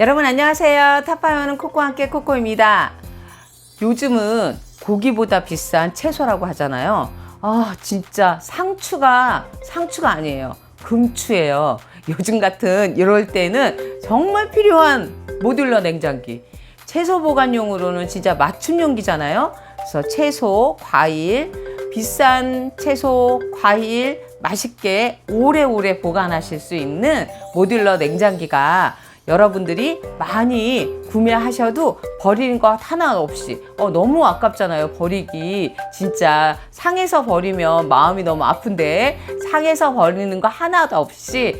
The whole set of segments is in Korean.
여러분 안녕하세요. 타파요는 코코와 함께 코코입니다. 요즘은 고기보다 비싼 채소라고 하잖아요. 아, 진짜 상추가 상추가 아니에요. 금추예요. 요즘 같은 이럴 때는 정말 필요한 모듈러 냉장기. 채소 보관용으로는 진짜 맞춤용기잖아요. 그래서 채소, 과일, 비싼 채소, 과일 맛있게 오래오래 보관하실 수 있는 모듈러 냉장기가 여러분들이 많이 구매하셔도 버리는 것 하나 없이 어, 너무 아깝잖아요 버리기 진짜 상해서 버리면 마음이 너무 아픈데 상해서 버리는 거 하나도 없이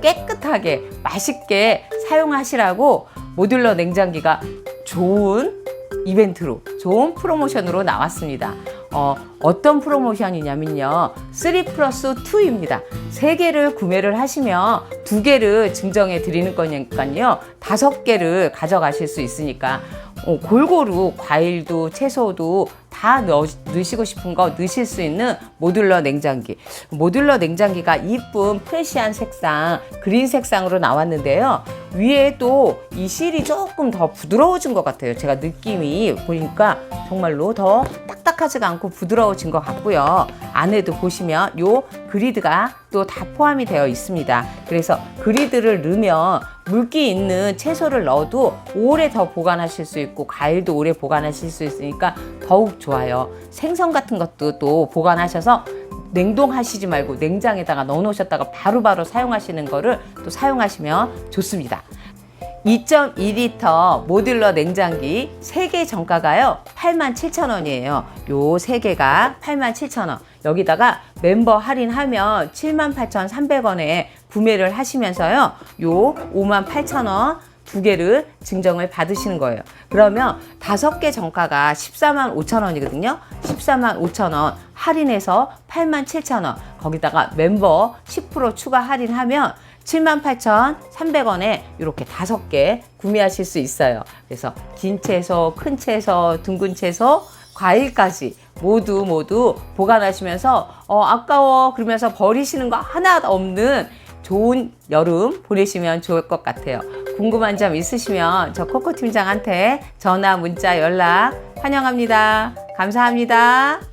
깨끗하게 맛있게 사용하시라고 모듈러 냉장기가 좋은 이벤트로 좋은 프로모션으로 나왔습니다. 어, 어떤 프로모션이냐면요. 3 플러스 2입니다. 세 개를 구매를 하시면 두 개를 증정해 드리는 거니까요. 다섯 개를 가져가실 수 있으니까 어, 골고루 과일도 채소도 다 넣, 넣으시고 싶은 거 넣으실 수 있는 모듈러 냉장기. 모듈러 냉장기가 이쁜 프레시한 색상, 그린 색상으로 나왔는데요. 위에 또 이 실이 조금 더 부드러워진 것 같아요. 제가 느낌이 보니까 정말로 더 딱딱하지가 않고 부드러워진 것 같고요. 안에도 보시면 요 그리드가 또 다 포함이 되어 있습니다. 그래서 그리드를 넣으면 물기 있는 채소를 넣어도 오래 더 보관하실 수 있고 과일도 오래 보관하실 수 있으니까 더욱 좋아요. 생선 같은 것도 또 보관하셔서 냉동하시지 말고 냉장에다가 넣어 놓으셨다가 바로바로 사용하시는 거를 또 사용하시면 좋습니다. 2.2리터 모듈러 냉장기 3개 정가가요 87,000원이에요 요 3개가 87,000원 여기다가 멤버 할인하면 78,300원에 구매를 하시면서요 요 58,000원 두 개를 증정을 받으시는 거예요. 그러면 다섯 개 정가가 14만 5천 원이거든요. 14만 5천 원 할인해서 8만 7천 원. 거기다가 멤버 10% 추가 할인하면 78,300원에 이렇게 다섯 개 구매하실 수 있어요. 그래서 긴 채소, 큰 채소, 둥근 채소, 과일까지 모두 모두 보관하시면서 어 아까워 그러면서 버리시는 거 하나도 없는 좋은 여름 보내시면 좋을 것 같아요. 궁금한 점 있으시면 저 코코 팀장한테 전화, 문자, 연락 환영합니다. 감사합니다.